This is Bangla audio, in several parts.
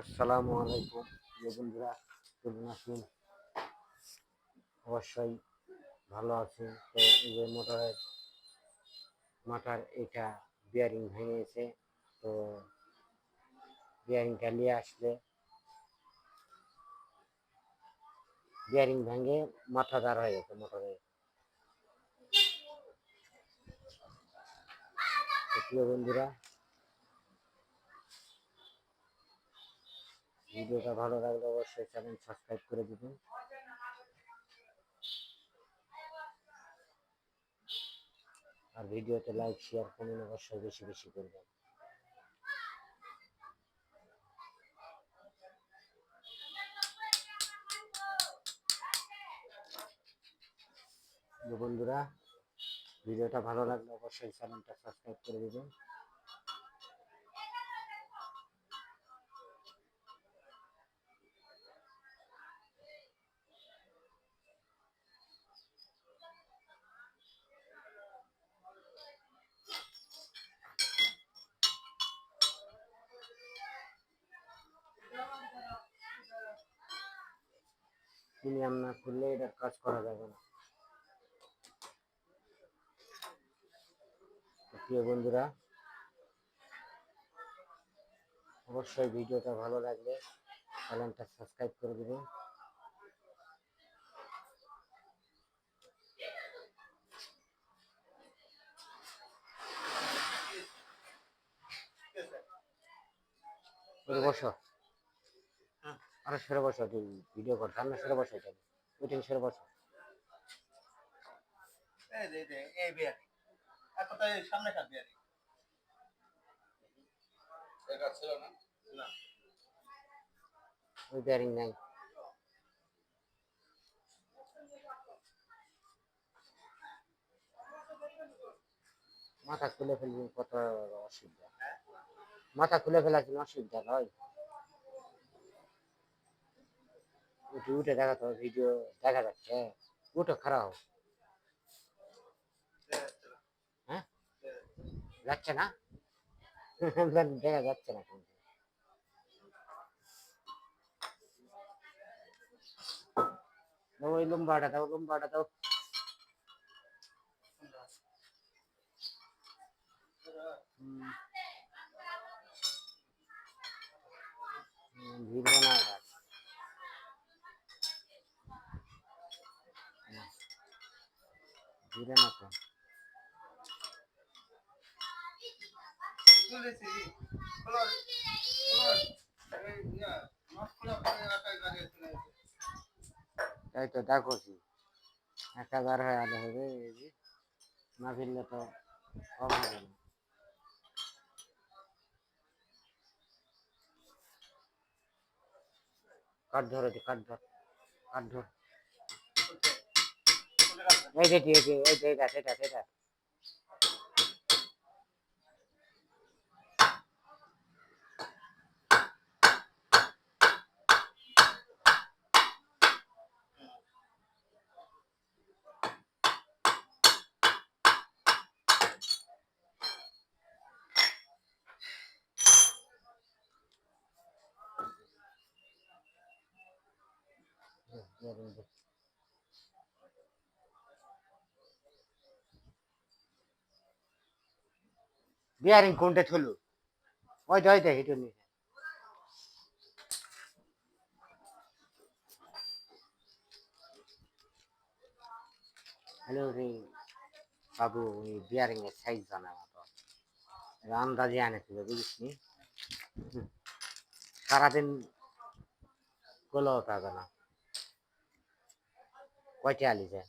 আসসালামু আলাইকুম। বন্ধুরা, কেমন আছেন? অবশ্যই ভালো আছেন। তো এই যে মোটরের মাথার এটা বিয়ারিং ভেঙে গেছে তো বিয়ারিংটা নিয়ে আসলে বিয়ারিং ভেঙে মাথা দাঁড় হয়ে গেছে মোটরের বন্ধুরা ভিডিওটা ভালো লাগলে অবশ্যই চ্যানেল সাবস্ক্রাইব করে দিবেন। আর ভিডিওতে লাইক শেয়ার কমেন্ট অবশ্যই বেশি বেশি করবেন। বন্ধুরা, ভিডিওটা ভালো লাগলে অবশ্যই চ্যানেলটা সাবস্ক্রাইব করে দিবেন। প্রিমিয়াম না খুললে এটার কাজ করা যাবে না। প্রিয় বন্ধুরা, অবশ্যই ভিডিওটা ভালো লাগলে চ্যানেলটা সাবস্ক্রাইব করে দেবেন। বসো। আরে সরে বসো তুই ভিডিও কর সামনে সরে বসো এটা ওইটা সরে বসো। সামনে। এটা ছিল না? না। ওই বেয়ারিং নাই। মাথা খুলে ফেলবি কত অসুবিধা। মাথা খুলে ফেলা কোনো অসুবিধা নয়। উঠে দেখা তো ভিডিও দেখা যাচ্ছে উঠো খারাপ হোক হ্যাঁ? যাচ্ছে না? দেখা যাচ্ছে না ওই লম্বাটা দাও লম্বাটা দাও। হুম, চলে গেছে। তাই তো দেখছি এক হাজার হয়ে আলো হবে, এই যে, না ফিরলে তো কম হবে না কাঠ ধর কাঠ ধর কাঠ ধর। এই যে এই যে এই যে এটা এটা এটা বিয়ারিং কোনটা থলো? ওই ওই তো হিটো নিয়ে হ্যালো রে, বাবু ওই বিয়ারিং এর সাইজ জানা এটা আন্দাজে আনেছিল বুঝিস নি। সারাদিন গোলো পাবে না। কয়টা আলি যায়।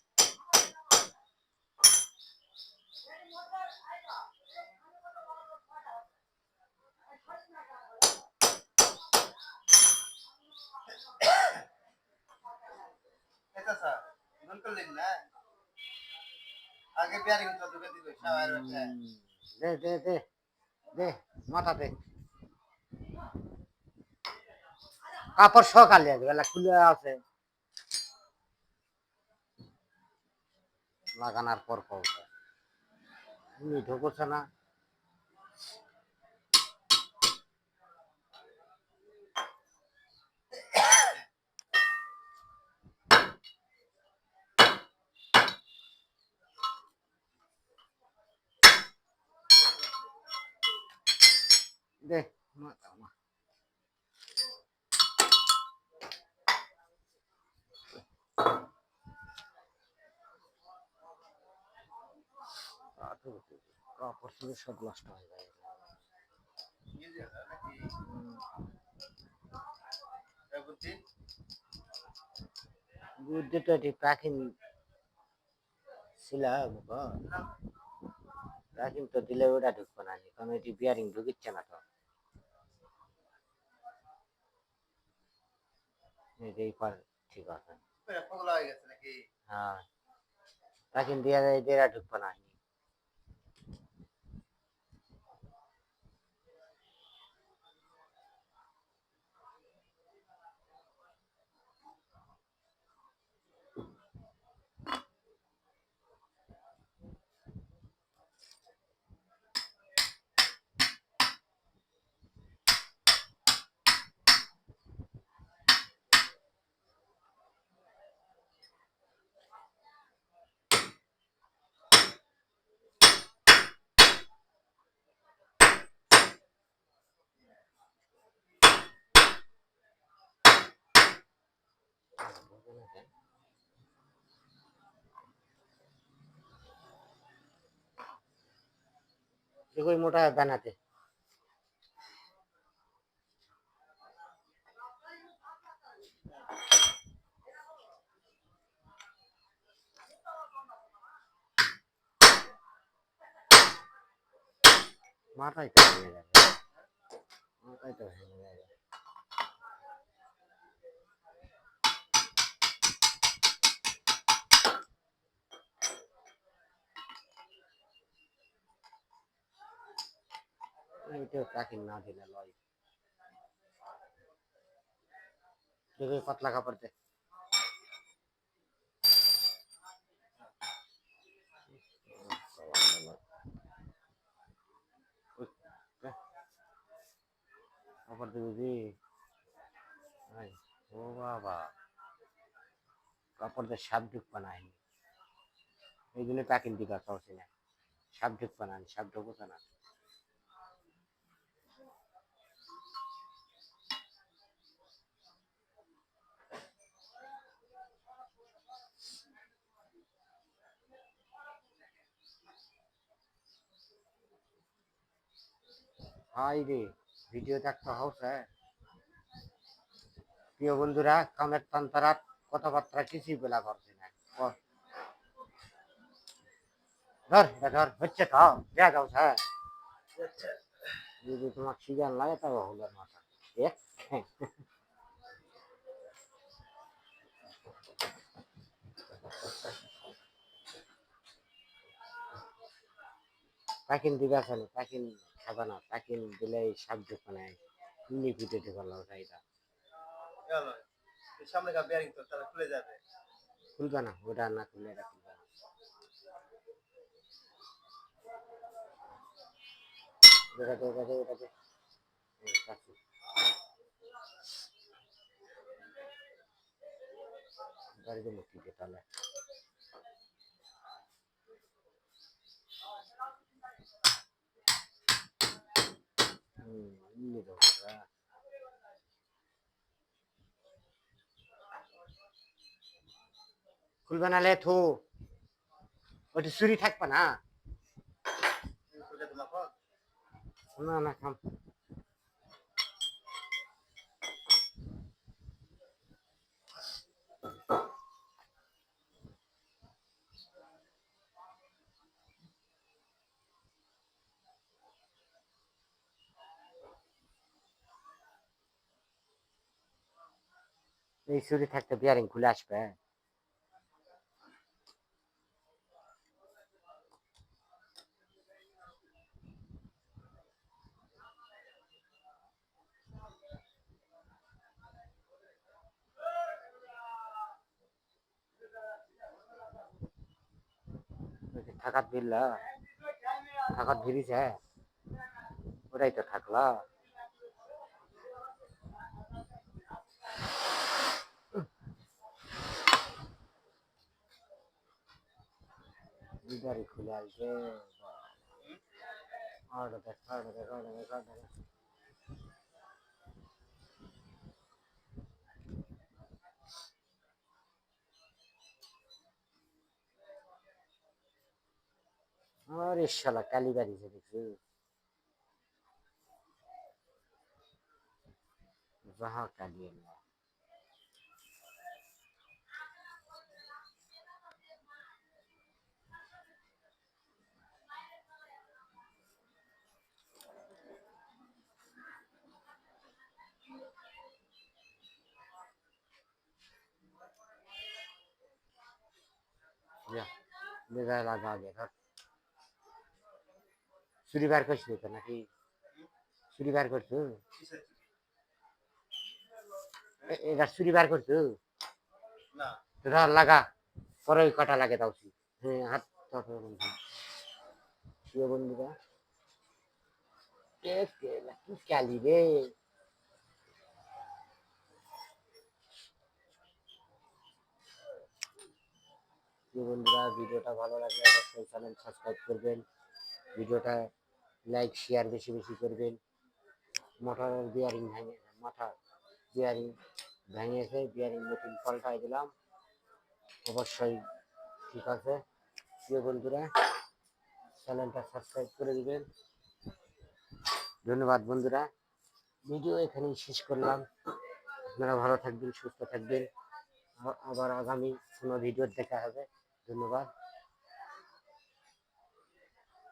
কাপড় সকালে বেলা খুলে আছে। লাগানোর পর তুমি ঢুকছে না? মাথা মা কাপড় চুপড় সব নষ্ট হয়ে যায় বুদ্ধি তো তো দিলে ওটা ঢুকবে না কারণ এটি বিয়ারিং ঢুকিচ্ছে না তো এটাই পার ঠিক আছে। হয়ে প্যাকিং দিয়ে ঢুকবে না। ये कोई मोटा बनाते মাথায় তো ভেঙে যাবে মাথায় তো ভেঙে যাবে এইটাও প্যাকিং না দিলে লয় দেখবে পাতলা কাপড় দে কাপড় দেবে দি আই, ও বাবা কাপড় দিয়ে সাপ ঢুক বানায়নি এই জন্য প্যাকিং দিকে চলছে না সাপ ঢুক বানানি সাপ ঢুকছে হাই রে ভিডিও দেখতে হচ্ছে প্রিয় বন্ধুরা, কামের তন্তরাত কথাবার্তা কিছুই বলা করছে না। ক- ধর, এটা ধর, হচ্ছে তো যা যাও স্যার যদি তোমার সিজন লাগে, তবে হলের মাথা এ হ্যাঁ। প্যাকিং দিবে আসলে, প্যাকিং। খাবে না প্যাকিং দিলে সাহায্য মানে এমনি পিঠে ঢুকাল এই সামনে গা বিয়ারিং তো তাহলে খুলে যাবে। খুলবে না ওটা না খুললে এটা খুলবে না। এই। গাড়িতে মুক্তি দে তাহলে হুম এমনি দেবো হ্যাঁ খুলবে না লে থু। ওটা চুরি থাকবে না। না না খাম। এই চুরি থাকতে বিয়ারিং খুলে আসবে থাকাত বিল্লা থাকাত ভিড়িছে ওটাই তো থাকলা। বিদারি খুলে আসবে। অর্ডার দেখ অর্ডার দেখ অর্ডার দেখ অর্ডার দেখ। আরে শালা, কালীবাড়ি যে দেখছি। যাহা কালি আল্লাহ যা বেজা লাগা আগে ধর চুরি বার করছিস তো নাকি? চুরি বার করছ? এটা চুরি বার করছ? ধর লাগা পরে ওই কটা লাগে তাও হ্যাঁ হাত বন্ধুরা কে কে কি কালি রে? প্রিয় বন্ধুরা, ভিডিওটা ভালো লাগলে অবশ্যই চ্যানেল সাবস্ক্রাইব করবেন। ভিডিওটা লাইক শেয়ার বেশি বেশি করবেন। মোটরের বিয়ারিং ভেঙে মোটর বিয়ারিং ভেঙেছে বিয়ারিং নতুন পাল্টাই দিলাম। অবশ্যই ঠিক আছে। প্রিয় বন্ধুরা চ্যানেলটা সাবস্ক্রাইব করে দিবেন। ধন্যবাদ বন্ধুরা। ভিডিও এখানেই শেষ করলাম। আপনারা ভালো থাকবেন, সুস্থ থাকবেন। আবার আগামী কোনো ভিডিও দেখা হবে। ধন্যবাদ